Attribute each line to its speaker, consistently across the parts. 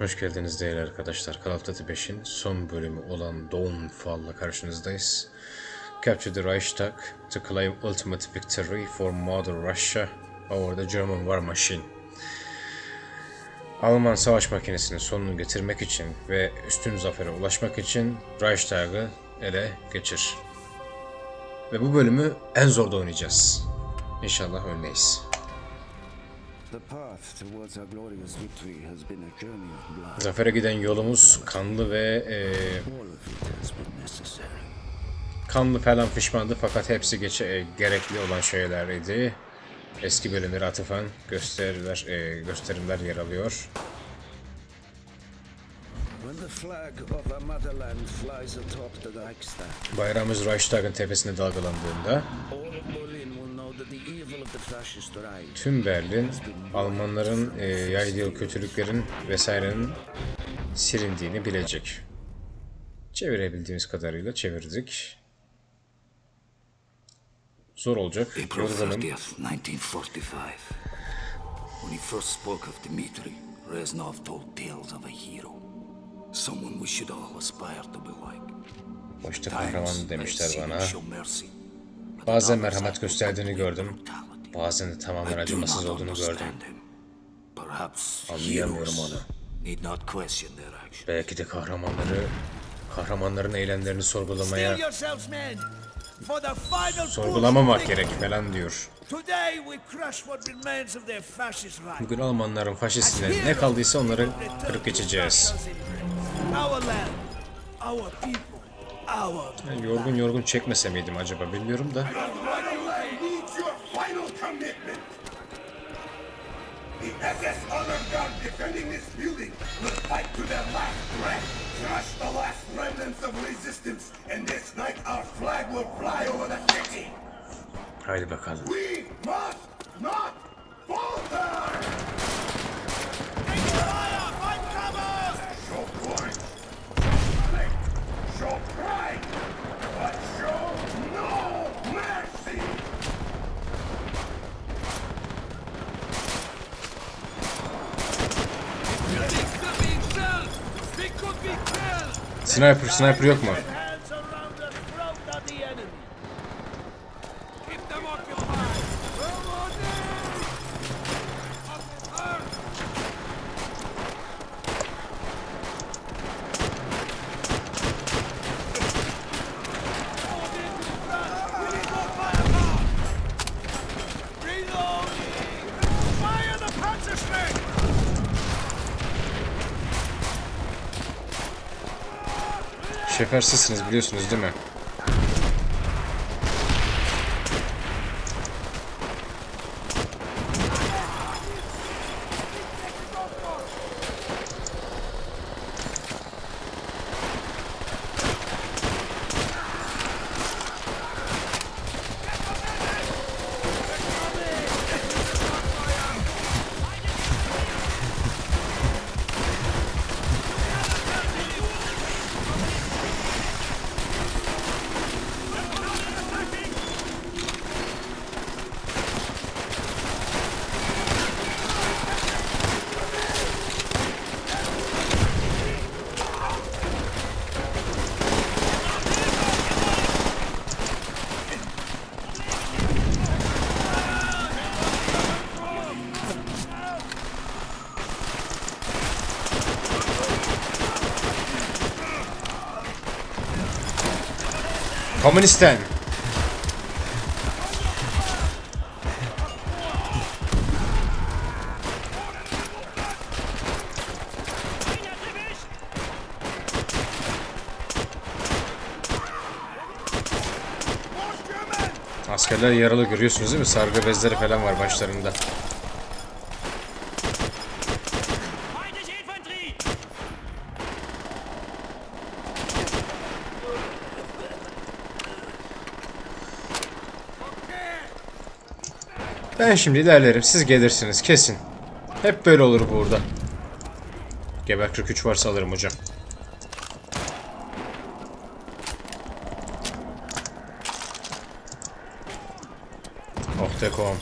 Speaker 1: Hoş geldiniz değerli arkadaşlar. Call of Duty 5'in son bölümü olan Dawnfall'la karşınızdayız. Capture the Reichstag to claim ultimate victory for Mother Russia over the German war machine. Alman savaş makinesinin sonunu getirmek için ve üstün zafere ulaşmak için Reichstag'ı ele geçir. Ve bu bölümü en zorda oynayacağız. İnşallah ölmeyiz. Zafere giden yolumuz kanlı ve
Speaker 2: necessary.
Speaker 1: Kanlı falan pişmandı fakat hepsi geçe e, gerekli olan şeyler idi. Eski bölümleri atıfan gösteriler, e, gösterimler yer alıyor.
Speaker 2: When the flag of our motherland flies atop the Reichstag,
Speaker 1: Bayrağımız Reichstag'ın tepesine dalgalandığında tüm Berlin Almanların e, yaydığı kötülüklerin vesairenin silindiğini bilecek. Çevirebildiğimiz kadarıyla çevirdik. Zor olacak. Yorgunum.
Speaker 3: 30th, 1945. When he first spoke of Dmitri, Reznov told tales of a hero. Someone we should all aspire to be like.
Speaker 1: Başta kahraman demişler bana. Bazen merhamet gösterdiğini gördüm. Bazen de tamamen acımasız olduğunu gördüm. Anlayamıyorum onu. Belki de kahramanları, kahramanların eylemlerini sorgulamaya, sorgulamamak gerek falan diyor. Bugün Almanların faşistine ne kaldıysa onları kırıp geçeceğiz. Yani yorgun yorgun çekmese miydim acaba bilmiyorum da.
Speaker 4: needs your final commitment. The SS
Speaker 1: Sniper, sniper yok mu? Şefer sizsiniz biliyorsunuz değil mi? Komünisten. Askerler yaralı görüyorsunuz değil mi? Sargı bezleri falan var başlarında. Ben şimdi ilerlerim. Siz gelirsiniz. Kesin. Hep böyle olur burada. Geber 43 varsa alırım hocam. Oh Tekom.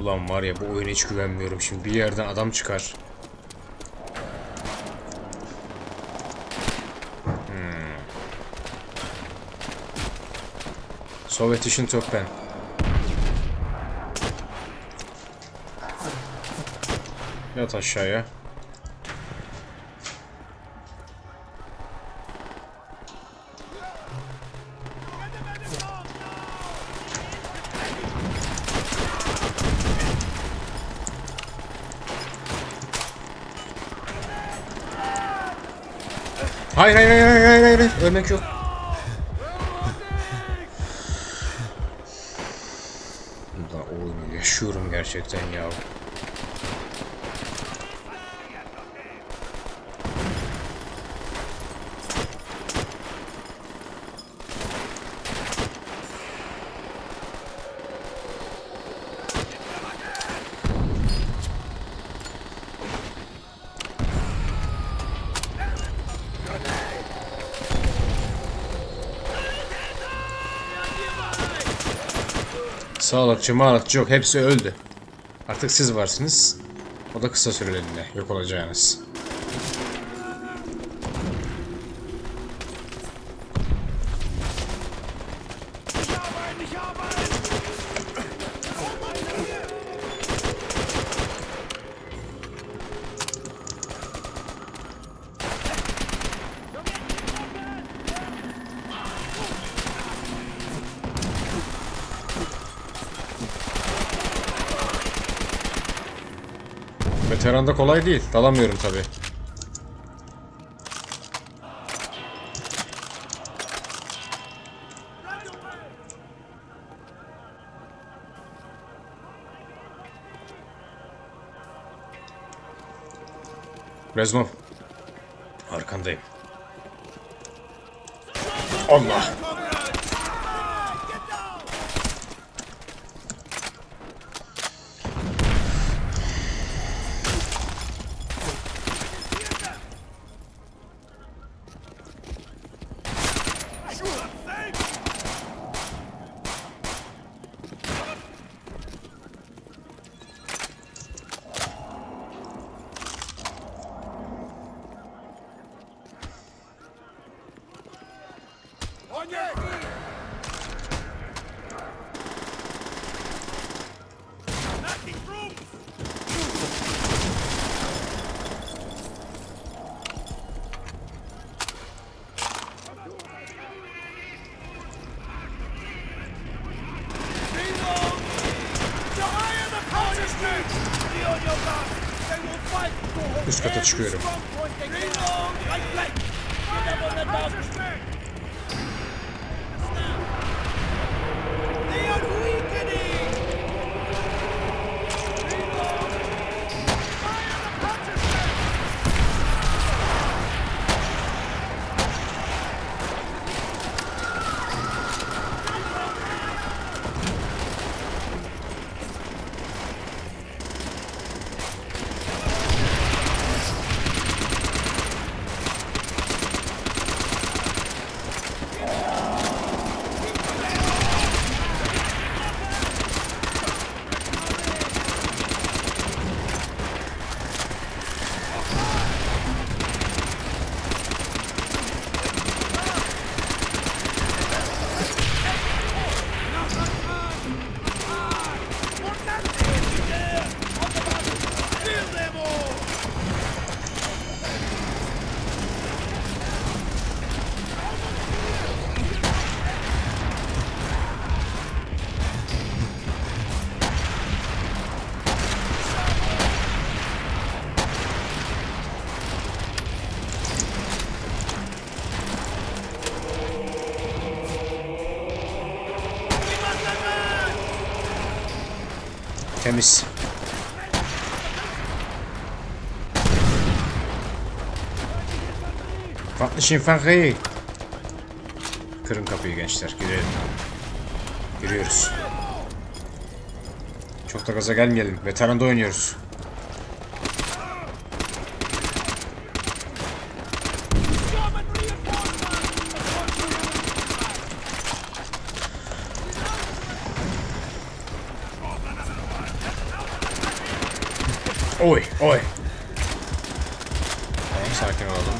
Speaker 5: Ulan var ya bu oyuna hiç güvenmiyorum. Şimdi bir yerden adam çıkar. Sovyet işin Töppen. Yat aşağıya. Hayır hayır hayır hayır hayır hayır. Ölmek yok. Yaşıyorum gerçekten ya. Sağlıkçı mağlıkçı yok. Hepsi öldü. Artık siz varsınız. O da kısa süreliğine yok olacağınız. Veteranda kolay değil. Dalamıyorum tabi. Reznov. Arkandayım. Allah. Çıkıyorum. Temiz. Fatih Infantry. Kırın kapıyı gençler. Girelim. Giriyoruz. Çok da gaza gelmeyelim. Veteranda oynuyoruz.
Speaker 1: Oy oy. Tamam sakin olalım.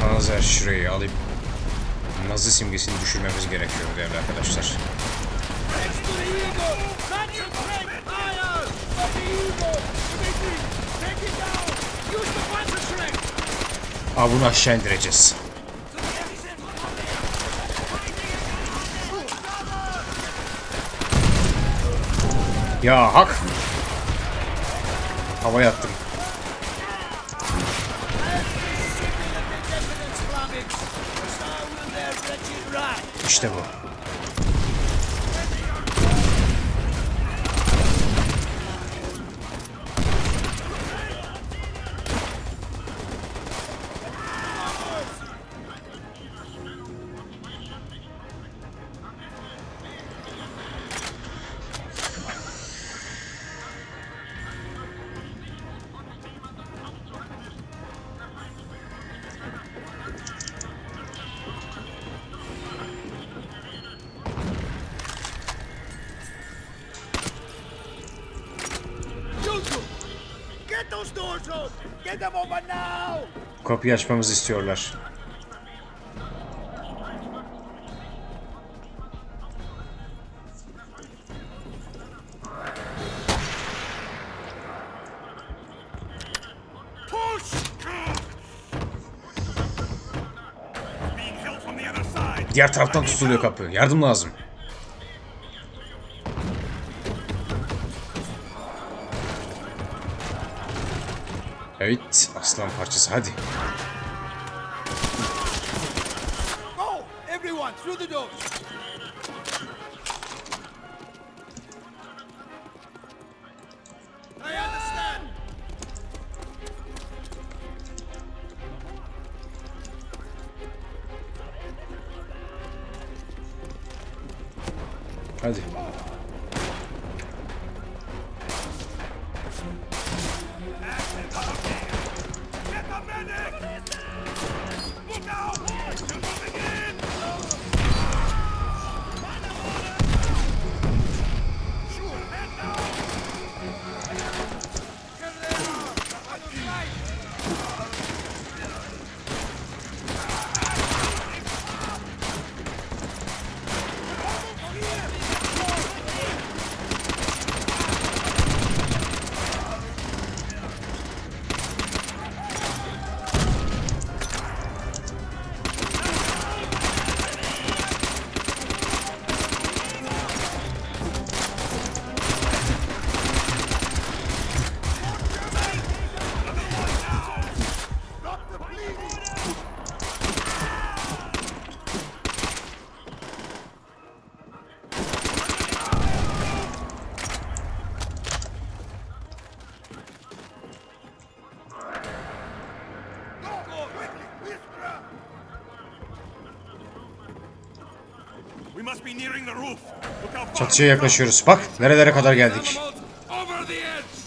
Speaker 1: Panzer şurayı alıp Nazi simgesini düşürmemiz gerekiyor değerli arkadaşlar.
Speaker 5: Next to the Eagle!
Speaker 1: Ya hak. Havaya attım. İşte bu. Kapıyı açmamızı istiyorlar. Diğer taraftan tutuluyor kapı. Yardım lazım. Aslan parçası hadi.
Speaker 5: Go! Everyone, through the doors! I understand!
Speaker 1: Hadi. Çatıya yaklaşıyoruz. Bak nerelere kadar geldik.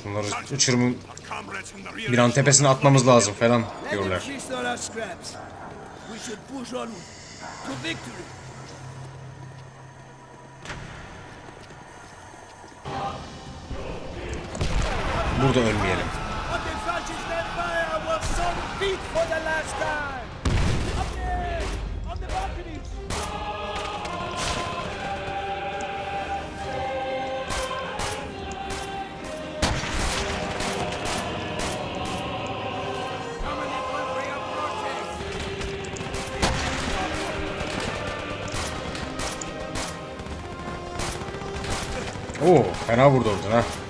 Speaker 1: Bunları uçurumun bir an tepesine atmamız lazım falan diyorlar.
Speaker 5: feast on
Speaker 1: Oo, fena vurdu oradan ha.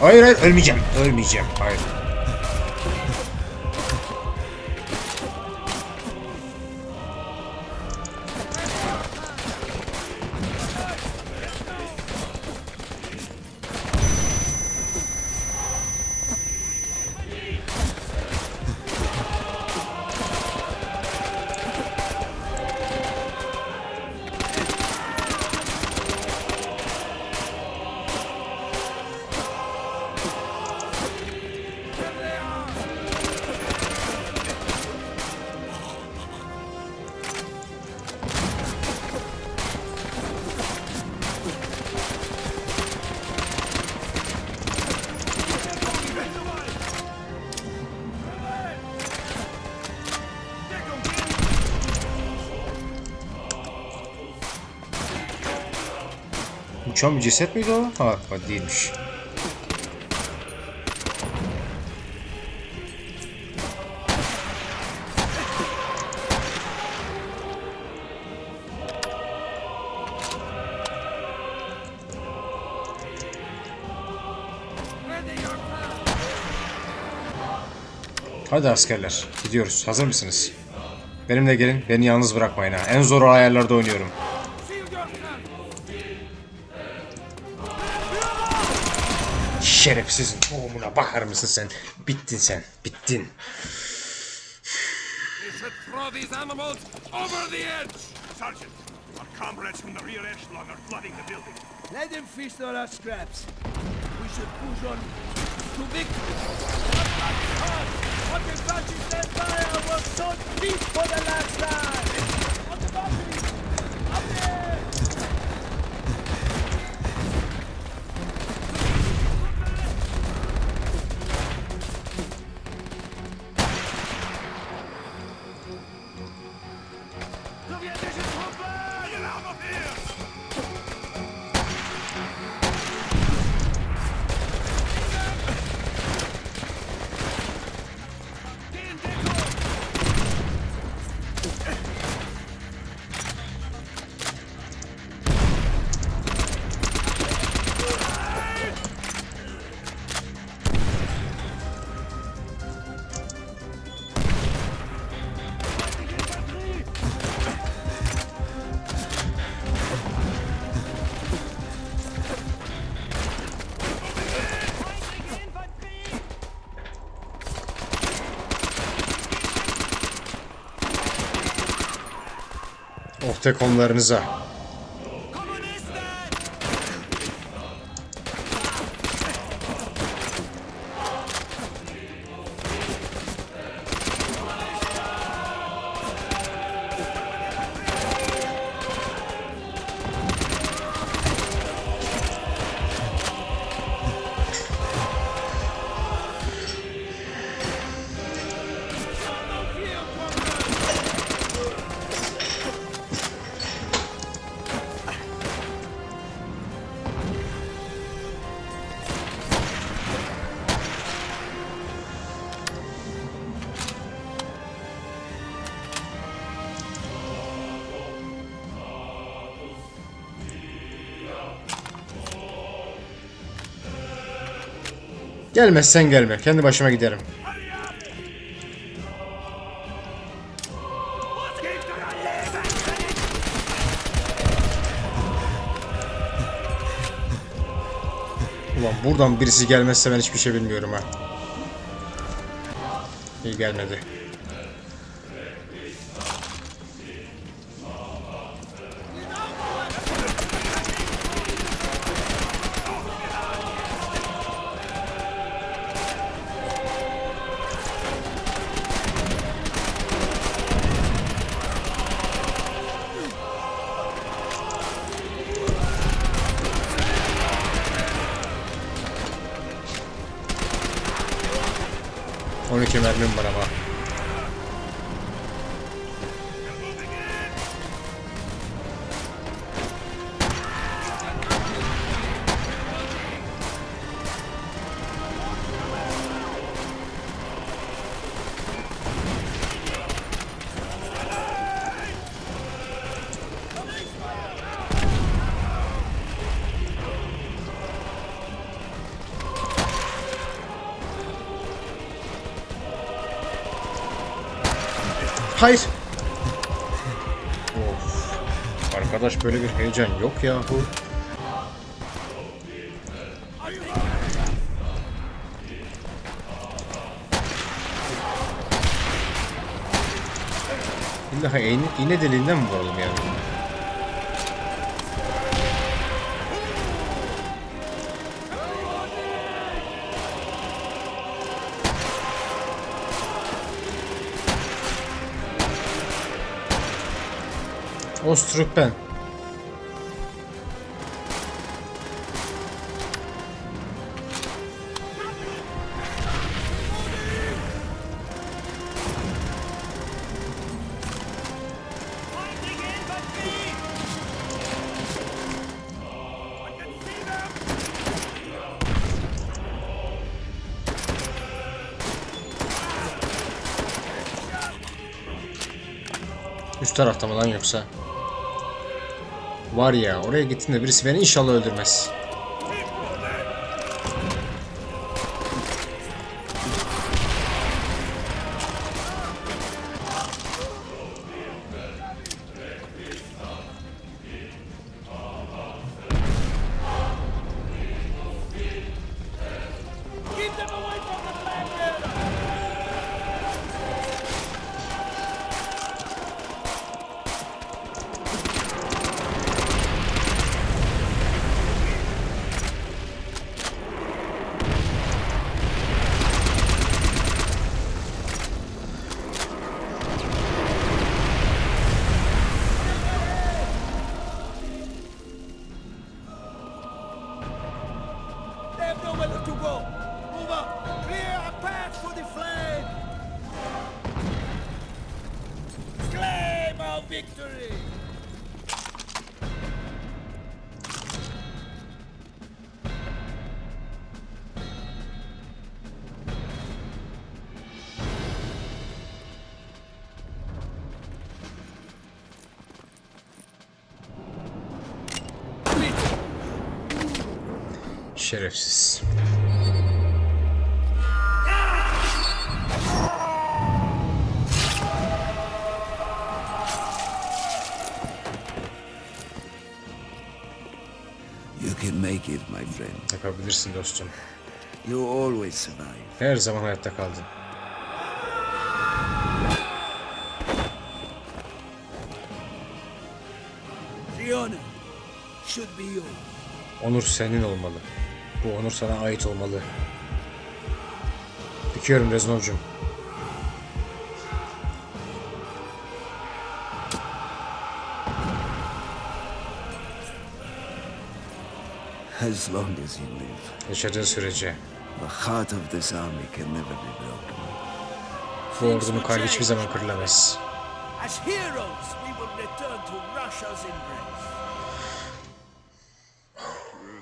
Speaker 1: Hayır hayır ölmeyeceğim. Ölmeyeceğim. Hayır. Uçan bir ceset miydi o? Ha bak değilmiş. Hadi askerler, gidiyoruz. Hazır mısınız? Benimle gelin, beni yalnız bırakmayın ha. En zor ayarlarda oynuyorum. Şerefsizin tohumuna bakar mısın sen? Bittin sen, bittin.
Speaker 5: Let them feast on our scraps. We should push on to victory. What Dutchies stand fire will so deep for the last time.
Speaker 1: Konularınıza. Gelmezsen gelme. Kendi başıma giderim. Ulan buradan birisi gelmezse ben hiçbir şey bilmiyorum ha. İyi gelmedi. Hayır. Of. Arkadaş böyle bir heyecan yok yahu. İlla iğne, iğne deliğinden mi vuralım yani? Ostrupen. Üst tarafta mı lan yoksa? Var ya oraya gittiğinde birisi beni inşallah öldürmez.
Speaker 5: Victory.
Speaker 1: Şerefsiz. Yapabilirsin dostum.
Speaker 2: You always survive.
Speaker 1: Her zaman hayatta kaldın.
Speaker 5: Honor should be yours.
Speaker 1: Onur senin olmalı. Bu onur sana ait olmalı. Dikiyorum Reznovcum.
Speaker 2: As long as you live,
Speaker 1: Yaşadığın sürece.
Speaker 2: the heart of this army can never be broken.
Speaker 1: Bu ordunun kalbi hiçbir zaman kırılamaz.
Speaker 5: As heroes, we will return to Russia's embrace.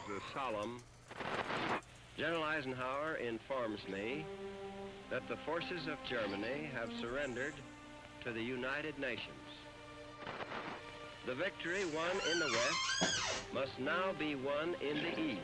Speaker 6: The solemn. General Eisenhower informs me that the forces of Germany have surrendered to the United Nations. The victory won in the West must now be won in the East.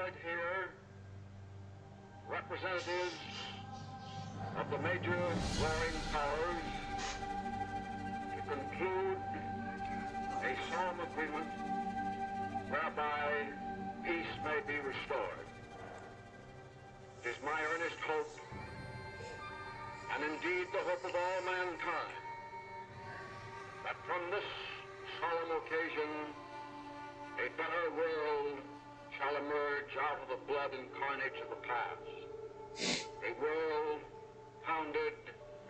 Speaker 7: Here, representatives of the major warring powers, to conclude a solemn agreement whereby peace may be restored. It is my earnest hope, and indeed the hope of all mankind, that from this solemn occasion a better world shall emerge out of the blood and carnage of the past. A world founded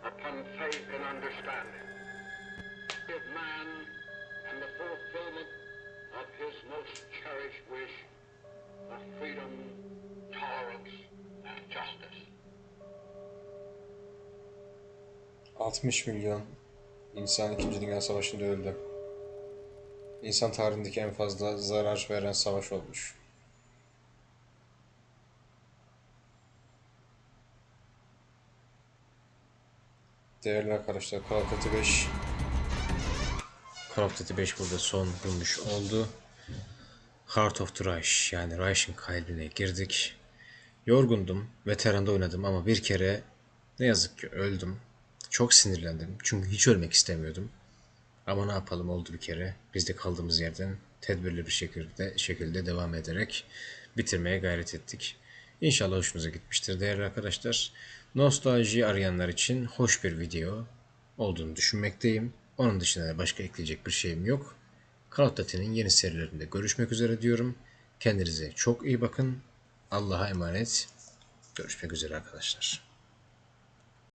Speaker 7: upon faith and understanding. Of man and the fulfillment of his most cherished wish of freedom, tolerance, and justice.
Speaker 1: 60 milyon insan 2. Dünya Savaşı'nda öldü. İnsan tarihindeki en fazla zarar veren savaş olmuş. Değerli arkadaşlar, Duty 5 Call of Duty 5 burada son bulmuş oldu. Heart of the Reich yani Reich'in kalbine girdik. Yorgundum, veteranda oynadım ama bir kere ne yazık ki öldüm. Çok sinirlendim çünkü hiç ölmek istemiyordum. Ama ne yapalım oldu bir kere. Biz de kaldığımız yerden tedbirli bir şekilde şekilde devam ederek bitirmeye gayret ettik. İnşallah hoşunuza gitmiştir değerli arkadaşlar. Nostalji arayanlar için hoş bir video olduğunu düşünmekteyim. Onun dışında da başka ekleyecek bir şeyim yok. Call of yeni serilerinde görüşmek üzere diyorum. Kendinize çok iyi bakın. Allah'a emanet. Görüşmek üzere arkadaşlar.